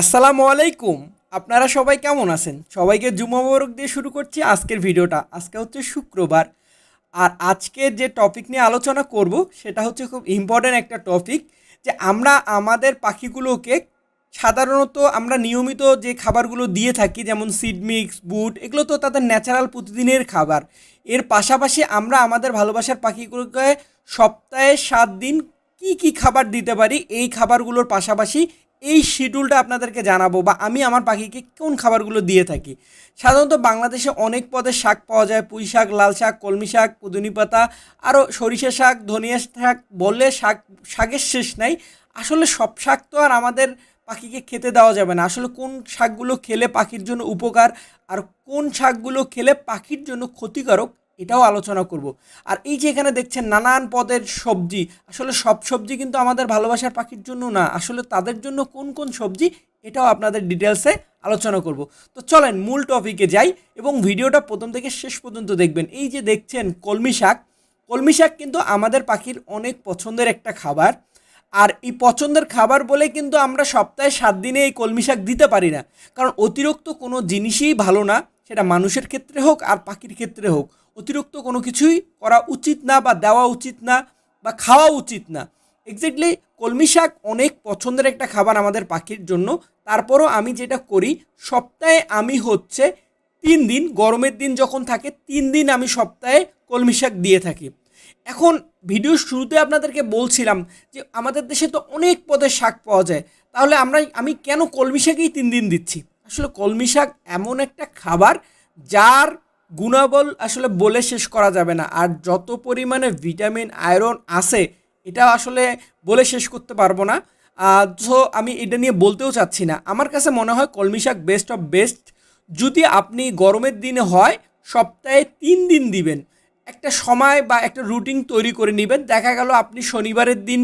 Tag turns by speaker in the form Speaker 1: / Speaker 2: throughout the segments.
Speaker 1: আসসালামু আলাইকুম। আপনারা সবাই কেমন আছেন? সবাইকে জুমা মোবারক দিয়ে শুরু করছি আজকের ভিডিওটা। আজকে হচ্ছে শুক্রবার। আর আজকের যে টপিক নিয়ে আলোচনা করব, সেটা হচ্ছে খুব ইম্পর্ট্যান্ট একটা টপিক যে আমরা আমাদের পাখিগুলোকে সাধারণত আমরা নিয়মিত যে খাবারগুলো দিয়ে থাকি, যেমন সিড মিক্স বুট এগুলো তো তাদের ন্যাচারাল প্রতিদিনের খাবার। এর পাশাপাশি আমরা আমাদের ভালোবাসার পাখিগুলোকে সপ্তাহে সাত দিন কি কি খাবার দিতে পারি, এই খাবারগুলোর পাশাপাশি এই শিডিউলটা আপনাদেরকে জানাব বা আমি আমার পাখিকে কোন খাবারগুলো দিয়ে থাকি। সাধারণত বাংলাদেশে অনেক পদের শাক পাওয়া যায়। পুঁই শাক, লাল শাক, কলমি শাক, পুদিনি পাতা, আরও সরিষা শাক, ধনিয়া শাক বললে শাক, শাকের শেষ নাই। আসলে সব শাক তো আর আমাদের পাখিকে খেতে দেওয়া যাবে না। আসলে কোন শাকগুলো খেলে পাখির জন্য উপকার আর কোন শাকগুলো খেলে পাখির জন্য ক্ষতিকারক এটাও আলোচনা করব। আর এই যে এখানে দেখছেন নানান পদের সবজি, আসলে সব সবজি কিন্তু আমাদের ভালোবাসার পাখির জন্য না, আসলে তাদের জন্য কোন কোন সবজি এটাও আপনাদের ডিটেলসে আলোচনা করব। তো চলেন মূল টপিকে যাই এবং ভিডিওটা প্রথম থেকে শেষ পর্যন্ত দেখবেন। এই যে দেখছেন কলমি শাক কলমি শাক কিন্তু আমাদের পাখির অনেক পছন্দের একটা খাবার। আর এই পছন্দের খাবার বলে কিন্তু আমরা সপ্তাহে সাত দিনে এই কলমি শাক দিতে পারি না। কারণ অতিরিক্ত কোনো জিনিসই ভালো না। সেটা মানুষের ক্ষেত্রে হোক আর পাখির ক্ষেত্রে হোক। অতিরিক্ত কোনো কিছুই করা উচিত না বা দেওয়া উচিত না বা খাওয়া উচিত না। এক্স্যাক্টলি কলমি শাক অনেক পছন্দের একটা খাবার আমাদের পাখির জন্য। তারপরও আমি যেটা করি, সপ্তাহে আমি হচ্ছে তিন দিন, গরমের দিন যখন থাকে, তিন দিন আমি সপ্তাহে কলমি শাক দিয়ে থাকি। এখন ভিডিওর শুরুতে আপনাদেরকে বলছিলাম যে আমাদের দেশে তো অনেক পদের শাক পাওয়া যায়। তাহলে আমরা, আমি কেন কলমি শাকেই তিন দিন দিচ্ছি? আসলে কলমি শাক এমন একটা খাবার যার গুণাবল আসলে বলে শেষ করা যাবে না। আর যত পরিমাণে ভিটামিন, আয়রন আছে, এটা আসলে বলে শেষ করতে পারব না। সো আমি এটা নিয়ে বলতেও চাচ্ছি না। আমার কাছে মনে হয় কলমি শাক বেস্ট অফ বেস্ট যদি আপনি গরমের দিনে হয়, সপ্তাহে তিন দিন দিবেন। একটা সময় বা একটা রুটিন তৈরি করে নেবেন। দেখা গেল আপনি শনিবারের দিন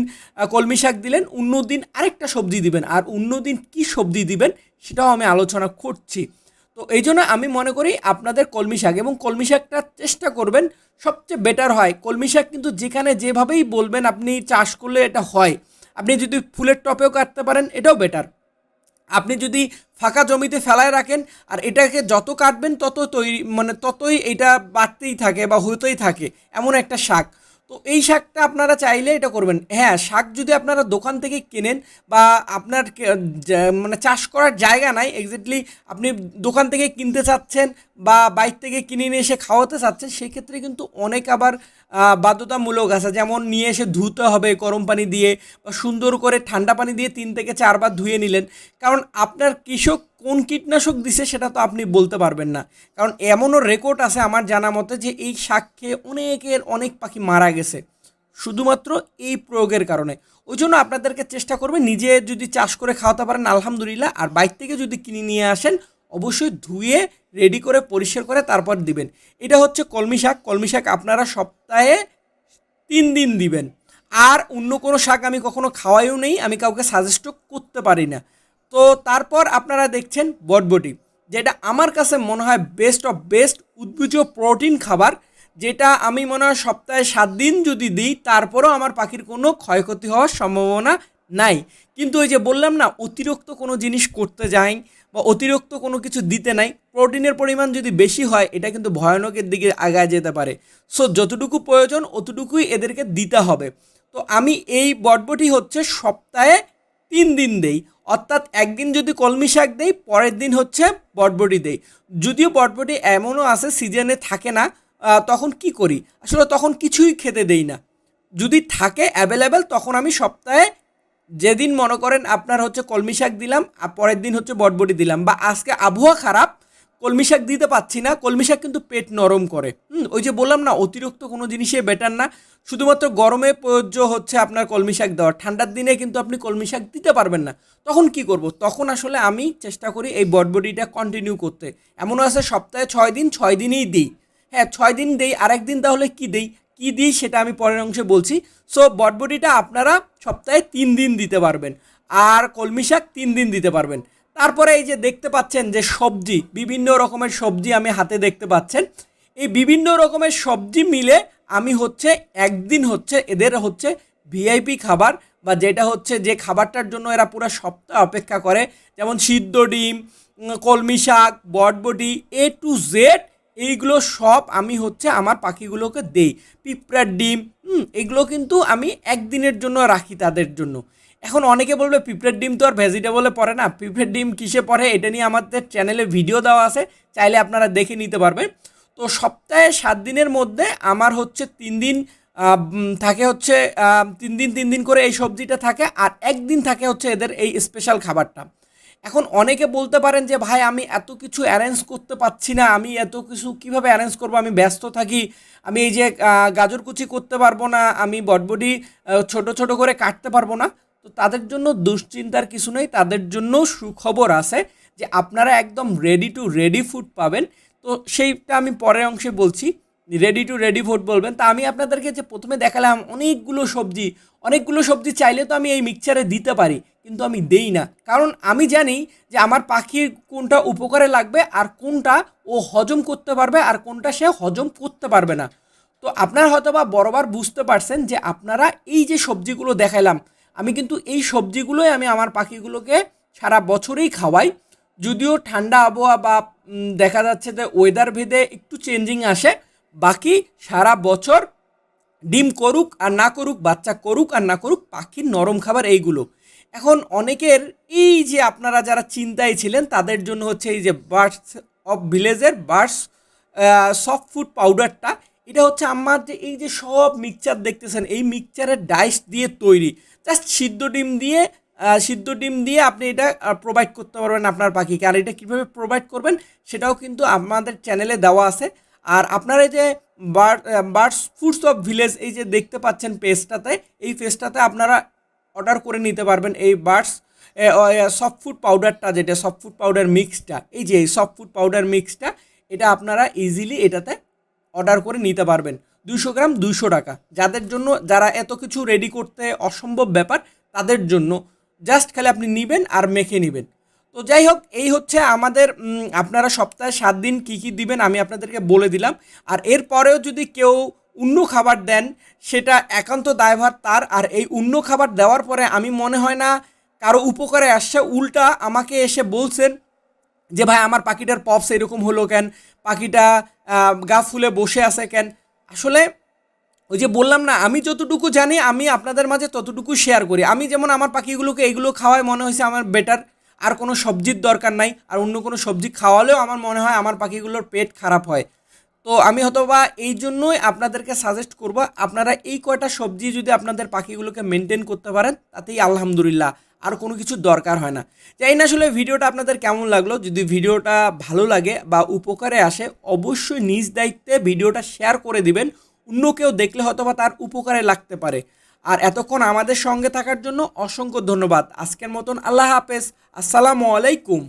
Speaker 1: কলমি শাক দিলেন, অন্য দিন আরেকটা সবজি দিবেন। আর অন্য দিন কী সবজি দিবেন সেটাও আমি আলোচনা করছি। তো এই জন্য আমি মনে করি আপনাদের কলমি শাক এবং কলমি শাকটা চেষ্টা করবেন, সবচেয়ে বেটার হয়। কলমি শাক কিন্তু যেখানে যেভাবেই বলবেন আপনি চাষ করলে এটা হয়। আপনি যদি ফুলের টপেও কাটতে পারেন, এটাও বেটার আপনি যদি ফাঁকা জমিতে ফেলায় রাখেন, আর এটাকে যত কাটবেন তত তৈরি মানে ততই এটা বাড়তেই থাকে বা হতেই থাকে, এমন একটা শাক। তো এই শাকটা আপনারা চাইলে এটা করবেন। হ্যাঁ শাক যদি আপনারা দোকান থেকে কেনেন বা আপনার মানে চাষ করার জায়গা নাই এক্স্যাক্টলি আপনি দোকান থেকে কিনতে চাচ্ছেন বা বাইর থেকে কিনে নিয়ে এসে খাওয়াতে চাচ্ছেন, সেক্ষেত্রে কিন্তু অনেক আবার বাধ্যতামূলক আছে। যেমন নিয়ে এসে ধুতে হবে গরম পানি দিয়ে বা সুন্দর করে ঠান্ডা পানি দিয়ে তিন থেকে চারবার ধুয়ে নিলেন। কারণ আপনার কৃষক কোন কীটনাশক দিছে সেটা তো আপনি বলতে পারবেন না। কারণ এমনও রেকর্ড আছে আমার জানা মতে যে এই শাক খেয়ে অনেকের অনেক পাখি মারা গেছে। শুধুমাত্র এই প্রয়োগের কারণে। ওই জন্য আপনাদেরকে চেষ্টা করবে নিজে যদি চাষ করে খাওয়াতে পারেন, আলহামদুলিল্লাহ। আর বাইর থেকে যদি কিনে নিয়ে আসেন অবশ্যই ধুয়ে রেডি করে পরিষ্কার করে তারপর দিবেন। এটা হচ্ছে কলমি শাক। কলমি শাক আপনারা সপ্তাহে তিন দিন দিবেন। আর অন্য কোনো শাক আমি কখনো খাওয়াইও নেই, আমি কাউকে সাজেস্টও করতে পারি না। তো তারপর আপনারা দেখছেন বটবটি, যেটা আমার কাছে মনে হয় বেস্ট অফ বেস্ট উদ্ভিজ প্রোটিন খাবার, যেটা আমি মনে হয় সপ্তাহে সাত দিন যদি দিই, তারপরেও আমার পাখির কোনো ক্ষয়ক্ষতি হওয়ার সম্ভাবনা নাই। কিন্তু ওই যে বললাম না, অতিরিক্ত কোনো জিনিস করতে যাই বা অতিরিক্ত কোনো কিছু দিতে নাই, প্রোটিনের পরিমাণ যদি বেশি হয়, এটা কিন্তু ভয়ানকের দিকে আগায় যেতে পারে। সো যতটুকু প্রয়োজন, অতটুকুই এদেরকে দিতে হবে। তো আমি এই বটবটি হচ্ছে সপ্তাহে তিন দিন দেই। অর্থাৎ একদিন যদি কলমি শাক দেই, পরের দিন হচ্ছে বটবটি দেই। যদিও বটবটি এমনও আছে, সিজনে থাকে না তখন কি করি? আসলে তখন কিছুই খেতে দেই না। যদি থাকে অ্যাভেলেবেল তখন আমি সপ্তাহে যেদিন মনে করেন আপনার হচ্ছে কলমি শাক দিলাম, আর পরের দিন হচ্ছে বটবটি দিলাম, বা আজকে আবহাওয়া খারাপ, কলমি শাক দিতে পাচ্ছি না, কলমি শাক কিন্তু পেট নরম করে। হুম, ওই যে বললাম না, অতিরিক্ত কোনো জিনিসই বেটার না, শুধুমাত্র গরমে প্রযোজ্য হচ্ছে আপনার কলমি শাক দেওয়া, ঠান্ডার দিনে কিন্তু আপনি কলমি শাক দিতে পারবেন না। তখন কি করব? তখন আসলে আমি চেষ্টা করি এই বটবডিটা কন্টিনিউ করতে। এমনও আছে সপ্তাহে ছয় দিন, ছয় দিনেই দিই। হ্যাঁ ছয় দিন দেই আরেক দিন তাহলে কি দেই? কি দিই সেটা আমি পরের অংশে বলছি। সো বটবটিটা আপনারা সপ্তাহে তিন দিন দিতে পারবেন। আর কলমি শাক তিন দিন দিতে পারবেন। তারপরে এই যে দেখতে পাচ্ছেন যে সবজি, বিভিন্ন রকমের সবজি আমি হাতে দেখতে পাচ্ছেন। এই বিভিন্ন রকমের সবজি মিলে আমি হচ্ছে একদিন হচ্ছে এদের হচ্ছে ভিআইপি খাবার বা যেটা হচ্ছে যে খাবারটার জন্য এরা পুরো সপ্তাহ অপেক্ষা করে। যেমন সিদ্ধ ডিম কলমি শাক বটবটি এ টু জেড এইগুলো সব আমি হচ্ছে আমার পাখিগুলোকে দেই। পিঁপড়ার ডিম এগুলো কিন্তু আমি একদিনের জন্য রাখি তাদের জন্য। এখন অনেকে বলবে, পিঁপড়ের ডিম তো আর ভেজিটেবলে পড়ে না। পিঁপড়ের ডিম কিসে পড়ে? এটা নিয়ে আমাদের চ্যানেলে ভিডিও দেওয়া আছে। চাইলে আপনারা দেখে নিতে পারবেন। তো সপ্তাহে সাত দিনের মধ্যে আমার হচ্ছে তিন দিন থাকে হচ্ছে তিন দিন তিন দিন করে এই সবজিটা থাকে। আর একদিন থাকে হচ্ছে এদের এই স্পেশাল খাবারটা। এখন অনেকে বলতে পারেন যে ভাই আমি এত কিছু অ্যারেঞ্জ করতে পারছি না। আমি এত কিছু কীভাবে অ্যারেঞ্জ করব? আমি ব্যস্ত থাকি। আমি এই যে আহ, গাজর কুচি করতে পারব না। আমি বটবডি ছোট ছোট করে কাটতে পারব না। তো তাদের জন্য দুশ্চিন্তার কিছু নেই। তাদের জন্য সুখবর আছে যে আপনারা একদম রেডি টু রেডি ফুড পাবেন। তো সেইটা আমি পরের অংশে বলছি। রেডি টু রেডি ফুড বলবেন। তা আমি আপনাদেরকে যে প্রথমে দেখালাম, অনেকগুলো সবজি অনেকগুলো সবজি চাইলে তো আমি এই মিক্সচারে দিতে পারি, কিন্তু আমি দেই না। কারণ আমি জানি যে আমার পাখির কোনটা উপকারে লাগবে আর কোনটা ও হজম করতে পারবে আর কোনটা সে হজম করতে পারবে না। তো আপনারা হয়তো বা বরাবর বুঝতে পারছেন যে আপনারা এই যে সবজিগুলো দেখালাম, আমি কিন্তু এই সবজিগুলোই আমি আমার পাখিগুলোকে সারা বছরেই খাওয়াই। যদিও ঠান্ডা আবহাওয়া বা দেখা যাচ্ছে যে ওয়েদার ভেদে একটু চেঞ্জিং আসে বাকি সারা বছর ডিম করুক আর না করুক, বাচ্চা করুক আর না করুক, পাখির নরম খাবার এইগুলো। এখন অনেকের এই যে আপনারা যারা চিন্তায় ছিলেন, তাদের জন্য হচ্ছে এই যে বার্ডস অফ ভিলেজের বার্ডস সফট ফুড পাউডারটা, এটা হচ্ছে আমার যে এই যে সব মিক্সচার দেখতেছেন, এই মিক্সচারের ডাইস দিয়ে তৈরি। জাস্ট সিদ্ধ ডিম দিয়ে সিদ্ধ ডিম দিয়ে আপনি এটা প্রোভাইড করতে পারবেন আপনার পাখিকে। আর এটা কীভাবে প্রোভাইড করবেন, সেটাও কিন্তু আমাদের চ্যানেলে দেওয়া আছে। আর আপনারা এই যে bird birds foods of village, এই যে দেখতে পাচ্ছেন পেজটাতে এই পেজটাতে আপনারা অর্ডার করে নিতে পারবেন এই বার্ডস সফট ফুড পাউডারটা যেটা, সফট ফুড পাউডার মিক্সটা, এই যে সফট ফুড পাউডার মিক্সটা, এটা আপনারা ইজিলি এটাতে অর্ডার করে নিতে পারবেন। দুশো গ্রাম দুশো টাকা। যাদের জন্য, যারা এত কিছু রেডি করতে অসম্ভব ব্যাপার, তাদের জন্য। জাস্ট খালি আপনি নেবেন আর মেখে নেবেন। তো যাই হোক, এই হচ্ছে আমাদের আপনারা সপ্তাহে সাত দিন কী কী দিবেন আমি আপনাদেরকে বলে দিলাম। আর এরপরেও যদি কেউ অন্য খাবার দেন, সেটা একান্ত দায়ভার তার। আর এই অন্য খাবার দেওয়ার পরে আমি মনে হয় না কারও উপকারে আসছে। উল্টা আমাকে এসে বলছেন যে, ভাই, আমার পাখিটার পপস এরকম হলো কেন? পাখিটা গা ফুলে বসে আছে কেন? আসলে ওই যে বললাম না, আমি যতটুকু জানি, আমি আপনাদের মাঝে ততটুকু শেয়ার করি। আমি যেমন আমার পাখিগুলোকে এগুলো খাওয়াই মনে হয়েছে আমার বেটার আর কোনো সবজির দরকার নাই, আর অন্য কোনো সবজি খাওয়ালেও আমার মনে হয় আমার পাখিগুলোর পেট খারাপ হয়। তো আমি হয়তো বা এই জন্যই আপনাদেরকে সাজেস্ট করব, আপনারা এই কয়টা সবজি যদি আপনাদের পাখিগুলোকে মেনটেন করতে পারেন, তাতেই আলহামদুলিল্লাহ আর কোনো কিছু দরকার হয় না। যাই না আসলে ভিডিওটা আপনাদের কেমন লাগল, যদি ভিডিওটা ভালো লাগে বা উপকারে আসে, অবশ্যই নিজ দায়িত্বে ভিডিওটা শেয়ার করে দিবেন, অন্য কেউ দেখলে হয়তো বা তার উপকারে লাগতে পারে। আর এতক্ষণ আমাদের সঙ্গে থাকার জন্য অসংখ্য ধন্যবাদ। আজকের মতন আল্লাহ হাফেজ। আসসালামু আলাইকুম।